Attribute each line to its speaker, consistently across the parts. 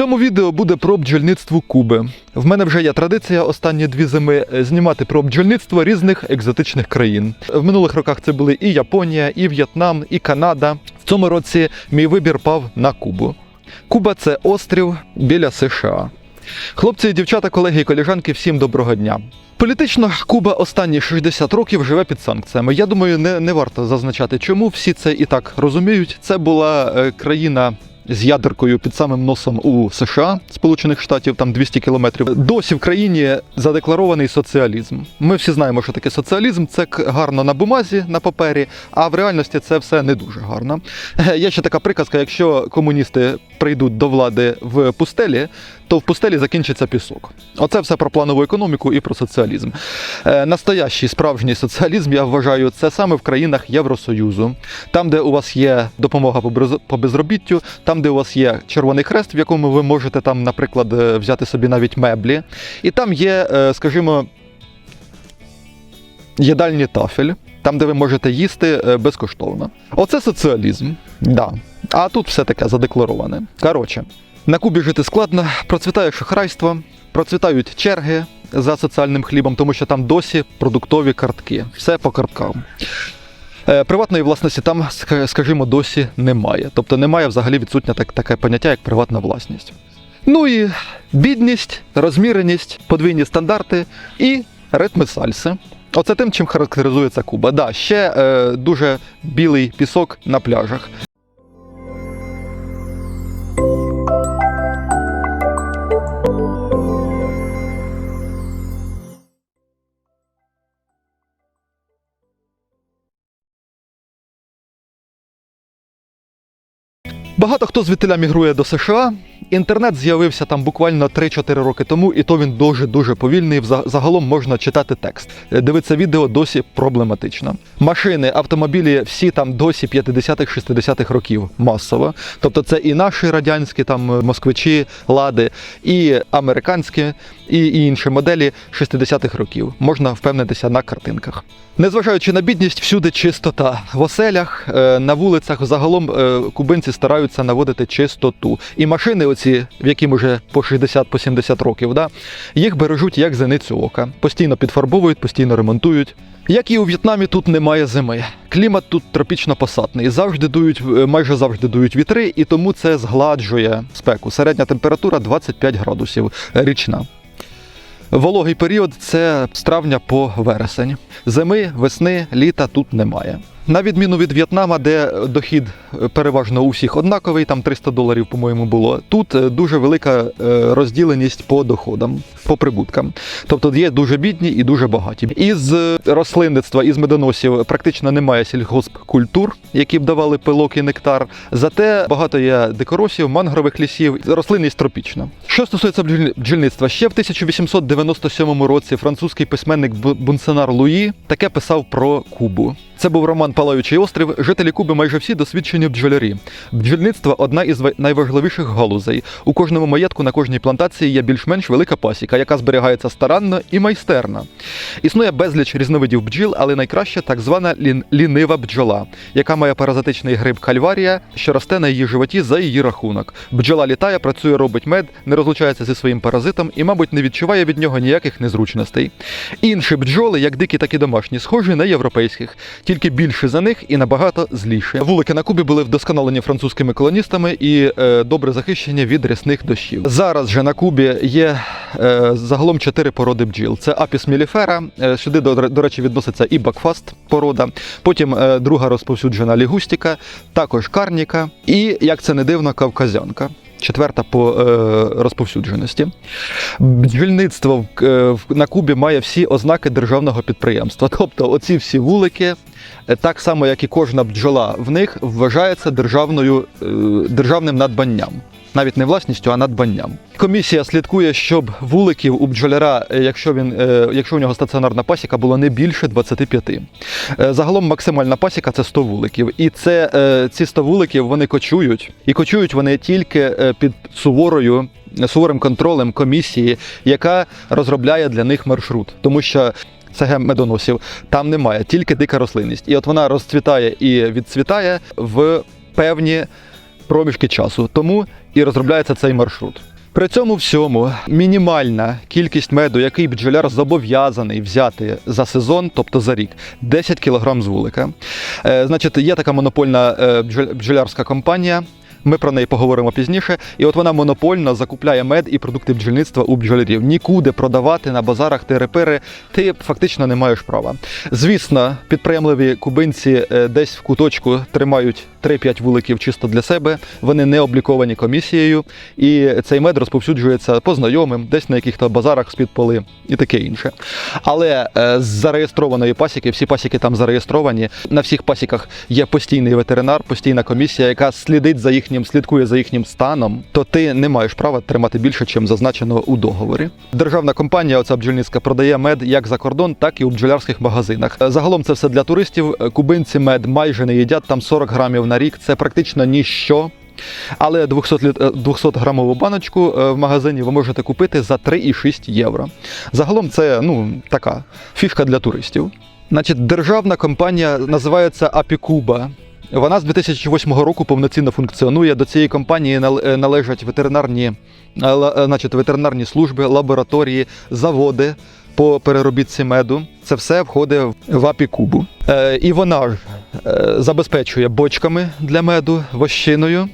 Speaker 1: цьому відео буде про бджільництво Куби. В мене вже є традиція останні дві зими е, знімати про бджільництво різних екзотичних країн. В минулих роках це були і Японія, і В'єтнам, і Канада. В цьому році мій вибір пав на Кубу. Куба це острів біля США. Хлопці дівчата, колеги і коліжанки, всім доброго дня. Політично Куба останні 60 років живе під санкціями. Я думаю, не, не варто зазначати, чому всі це і так розуміють. Це була е, країна. З ядеркою під самим носом у США, Сполучених Штатів, там 200 кілометрів. Досі в країні задекларований соціалізм. Ми всі знаємо, що таке соціалізм. Це гарно на бумазі, на папері, а в реальності це все не дуже гарно. Е, Є ще така приказка: якщо комуністи прийдуть до влади в пустелі, то в пустелі закінчиться пісок. Оце все про планову економіку і про соціалізм. Е, Настоящий справжній соціалізм, я вважаю, це саме в країнах Євросоюзу, там, де у вас є допомога по безробіттю, там, де у вас є Червоний Хрест, в якому ви можете там, наприклад, е, взяти собі навіть меблі, і там є, е, скажімо, їдальні тафель, там, де ви можете їсти безкоштовно. Оце соціалізм. Да. А тут все таке задеклароване. Коротше, на Кубі жити складно, процвітає шахрайство, процвітають черги за соціальним хлібом, тому що там досі продуктові картки. Все по карткам. Е, Приватної власності там, скажімо, досі немає. Тобто немає взагалі відсутнє так, таке поняття, як приватна власність. Ну і бідність, розміреність, подвійні стандарти і ритми сальси. Оце тим, чим характеризується Куба. Да, ще е, дуже білий пісок на пляжах. Багато хто звідтиля мігрує до США. Інтернет з'явився там буквально 3-4 роки тому, і то він дуже дуже повільний. Загалом можна читати текст. Е, Дивитися відео досі проблематично. Машини, автомобілі всі там досі 50-х, 60-х років масово. Тобто це і наші радянські там е, москвичі, лади, і американські, і, інші моделі 60-х років. Можна впевнитися на картинках. Незважаючи на бідність, всюди чистота. В оселях, е, на вулицях загалом кубинці стараються наводити чистоту. І машини, оці, в яким уже по 60 по 70 років, да, їх бережуть як зеницю ока. Постійно підфарбовують, постійно ремонтують. Як і у В'єтнамі, тут немає зими. Клімат тут тропічно посадний. Завжди дують, е, майже завжди дують вітри, і тому це згладжує спеку. Середня температура 25 градусів річна. Вологий період це з травня по вересень. Зими, весни, літа тут немає. На відміну від В'єтнама, де дохід е, переважно у всіх однаковий, там 300 доларів, по-моєму, було. Тут е, дуже велика е, розділеність по доходам, по прибуткам. Тобто є дуже бідні і дуже багаті. Із рослинництва, із медоносів практично немає сільгоспкультур, які б давали пилок і нектар. Зате багато є дикоросів, мангрових лісів, рослинність тропічна. Що стосується бджіль- бджільництва, ще в 1897 році французький письменник Бунсенар Луї таке писав про Кубу. Це був роман Палаючий острів. Жителі Куби майже всі досвідчені бджолярі. Бджільництво одна із найважливіших галузей. У кожному маєтку на кожній плантації є більш-менш велика пасіка, яка зберігається старанно і майстерно. Існує безліч різновидів бджіл, але найкраще так звана лін- лінива бджола, яка має паразитичний гриб кальварія, що росте на її животі за її рахунок. Бджола літає, працює, робить мед, не розлучається зі своїм паразитом і, мабуть, не відчуває від нього ніяких незручностей. Інші бджоли, як дикі, так і домашні, схожі на європейських, тільки більше за них і набагато зліші. Вулики на Кубі були вдосконалені французькими колоністами і е, добре захищені від рясних дощів. Зараз же на Кубі є е, загалом чотири породи бджіл: це апіс міліфера. е, сюди, до, до речі, відноситься і бакфаст порода. Потім е, друга розповсюджена лігустіка, також карніка, і як це не дивно, кавказянка. Четверта по е, розповсюдженості. Бджільництво е, в- на Кубі має всі ознаки державного підприємства. Тобто, оці всі вулики, е, так само як і кожна бджола в них, вважається державною, е, державним надбанням. Навіть не власністю, а надбанням. Комісія слідкує, щоб вуликів у бджоляра, е, якщо він, е, якщо у нього стаціонарна пасіка, було не більше 25. Е, Загалом максимальна пасіка це 100 вуликів. І це ці 100 вуликів вони кочують. І кочують вони тільки під суворою. Суворим контролем комісії, яка розробляє для них маршрут, тому що ЦГ медоносів там немає, тільки дика рослинність. І от вона розцвітає і відцвітає в певні проміжки часу. Тому і розробляється цей маршрут. При цьому всьому мінімальна кількість меду, який бджоляр зобов'язаний взяти за сезон, тобто за рік, 10 кг з вулика. Е, значить, є така монопольна е, бджолярська компанія. Ми про неї поговоримо пізніше. І от вона монопольно закупляє мед і продукти бджільництва у бджолярів. Нікуди продавати на базарах терепери ти фактично не маєш права. Звісно, підприємливі кубинці е, десь в куточку тримають 3-5 вуликів чисто для себе. Вони не обліковані комісією, і цей мед розповсюджується по знайомим, десь на яких-то базарах з-під поли і таке інше. Але е, з зареєстрованої пасіки, всі пасіки там зареєстровані. На всіх пасіках є постійний ветеринар, постійна комісія, яка слідить за їхнім, слідкує за їхнім станом. То ти не маєш права тримати більше, чим зазначено у договорі. Державна компанія, оця бджільницька, продає мед як за кордон, так і у бджолярських магазинах. Загалом це все для туристів. Кубинці мед майже не їдять, там 40 грамів на рік. Це практично ніщо. Але 200 літ- е, 200 грамову баночку е, в магазині ви можете купити за 3,6 євро. Загалом це ну, така фішка для туристів. Значить, державна компанія називається Апікуба. Вона з 2008 року повноцінно функціонує. До цієї компанії е, належать ветеринарні, значить, ветеринарні служби, лабораторії, заводи по переробітці меду. Це все входить в Апікубу. І вона ж забезпечує бочками для меду, вощиною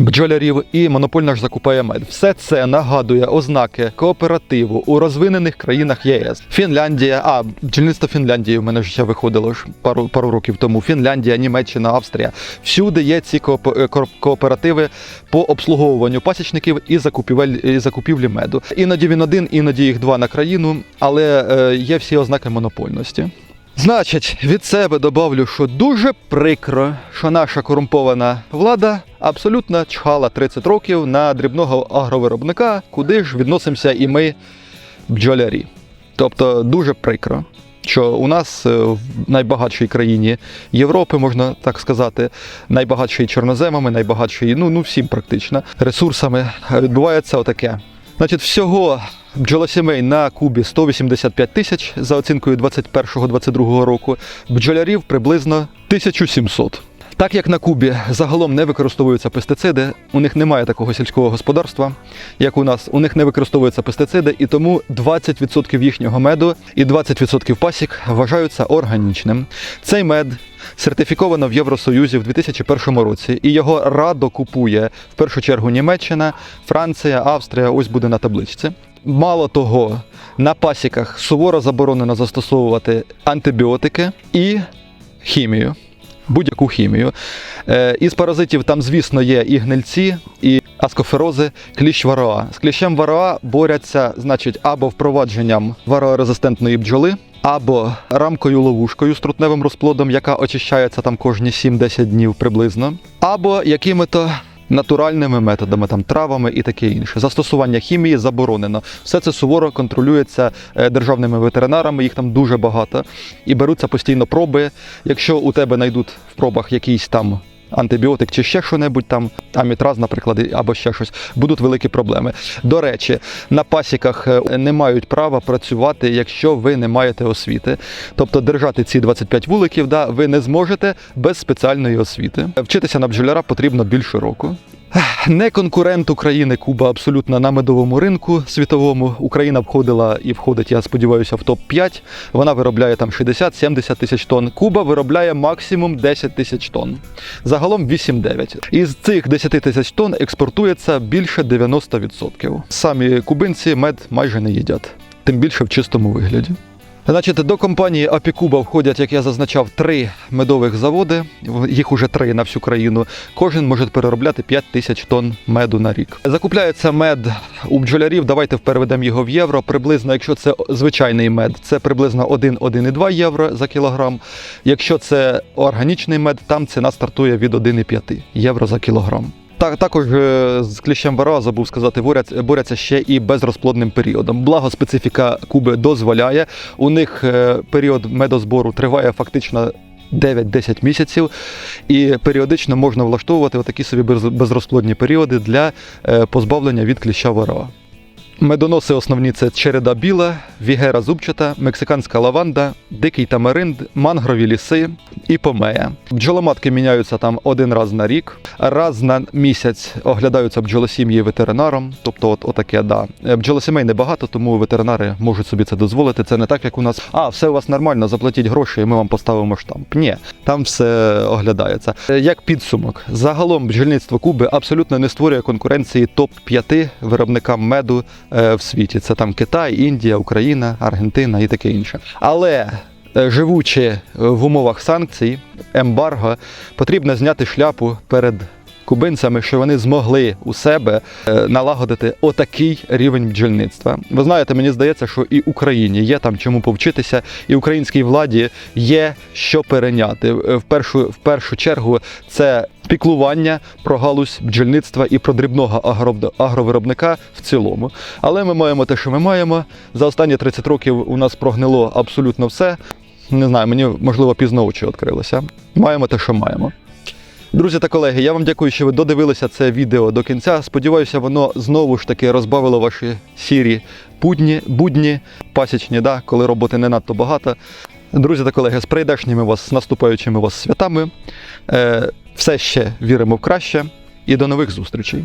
Speaker 1: бджолярів і монопольно ж закупає мед. Все це нагадує ознаки кооперативу у розвинених країнах ЄС. Фінляндія, а бджільництво Фінляндії в мене ще виходило ж пару, пару років тому. Фінляндія, Німеччина, Австрія. Всюди є ці е, кооперативи по обслуговуванню пасічників і закупівель і закупівлі меду. Іноді він один, іноді їх два на країну, але е, є всі ознаки монопольності. Значить, від себе добавлю, що дуже прикро, що наша корумпована влада абсолютно чхала 30 років на дрібного агровиробника, куди ж відносимося і ми, бджолярі. Тобто дуже прикро, що у нас е, в найбагатшій країні Європи, можна так сказати, найбагатшій чорноземами, найбагатшій, ну, ну всім практично, ресурсами е, відбувається отаке. Значить, всього бджолосімей на Кубі 185 тисяч за оцінкою 21-22 року, бджолярів приблизно 1700. Так як на Кубі загалом не використовуються пестициди, у них немає такого сільського господарства, як у нас. У них не використовуються пестициди, і тому 20% їхнього меду і 20% пасік вважаються органічним. Цей мед сертифіковано в Євросоюзі в 2001 році, і його радо купує в першу чергу Німеччина, Франція, Австрія. Ось буде на табличці. Мало того, на пасіках суворо заборонено застосовувати антибіотики і хімію. Будь-яку хімію. Е, із паразитів там, звісно, є і гнильці, і аскоферози, кліщ вароа. З кліщем вароа борються, значить, або впровадженням вароарезистентної бджоли, або рамкою ловушкою з трутневим розплодом, яка очищається там кожні 7-10 днів приблизно, або якими-то натуральними методами, там травами і таке інше. Застосування хімії заборонено. Все це суворо контролюється е, державними ветеринарами, їх там дуже багато. І беруться постійно проби. Якщо у тебе знайдуть в пробах якийсь там. Антибіотик чи ще що-небудь там, амітраз, наприклад, або ще щось, будуть великі проблеми. До речі, на пасіках е, не мають права працювати, якщо ви не маєте освіти. Тобто держати ці 25 вуликів, да, ви не зможете без спеціальної освіти. Вчитися на бджоляра потрібно більше року. Не конкурент України Куба абсолютно на медовому ринку світовому. Україна входила і входить, я сподіваюся, в топ-5. Вона виробляє там 60-70 тисяч тонн. Куба виробляє максимум 10 тисяч тонн. Загалом 8-9. Із цих 10 тисяч тонн експортується більше 90%. Самі кубинці мед майже не їдять, тим більше в чистому вигляді. Значить, до компанії Апікуба входять, як я зазначав, три медових заводи. Їх уже три на всю країну. Кожен може переробляти 5 тисяч тонн меду на рік. Закупляється мед у бджолярів. Давайте переведемо його в євро. Приблизно, якщо це звичайний мед, це приблизно 1-1,2 євро за кілограм. Якщо це органічний мед, там ціна стартує від 1,5 євро за кілограм. Так, також е, з кліщем вара забув сказати, боряться, боряться ще і безрозплодним періодом. Благо специфіка Куби дозволяє. У них е, період медозбору триває фактично 9-10 місяців, і періодично можна влаштовувати такі собі безрозплодні періоди для е, позбавлення від кліща вара. Медоноси основні це череда біла, вігера зубчата, мексиканська лаванда, дикий тамаринд, мангрові ліси і помея. Бджоломатки міняються там один раз на рік, раз на місяць оглядаються бджолосім'ї ветеринаром. Тобто, от отаке, да. Е, Бджолосімей небагато, тому ветеринари можуть собі це дозволити. Це не так, як у нас. А, все у вас нормально, заплатіть гроші, і ми вам поставимо штамп. Ні, там все оглядається. Е, Як підсумок, загалом бджільництво Куби абсолютно не створює конкуренції топ-5 виробникам меду в світі. Це там Китай, Індія, Україна, Аргентина і таке інше. Але е, живучи е, в умовах санкцій, ембарго, потрібно зняти шляпу перед кубинцями, що вони змогли у себе е, налагодити отакий рівень бджільництва. Ви знаєте, мені здається, що і Україні є там чому повчитися, і українській владі є що перейняти. Е, В першу, в першу чергу це піклування про галузь бджільництва і про дрібного агровиробника в цілому. Але ми маємо те, що ми маємо. За останні 30 років у нас прогнило абсолютно все. Не знаю, мені можливо пізно очі відкрилися. Маємо те, що маємо. Друзі та колеги, я вам дякую, що ви додивилися це відео до кінця. Сподіваюся, воно знову ж таки розбавило ваші сірі будні, будні пасічні, да, коли роботи не надто багато. Друзі та колеги, з прийдешніми вас, з наступаючими вас святами. Е, все ще віримо в краще і до нових зустрічей.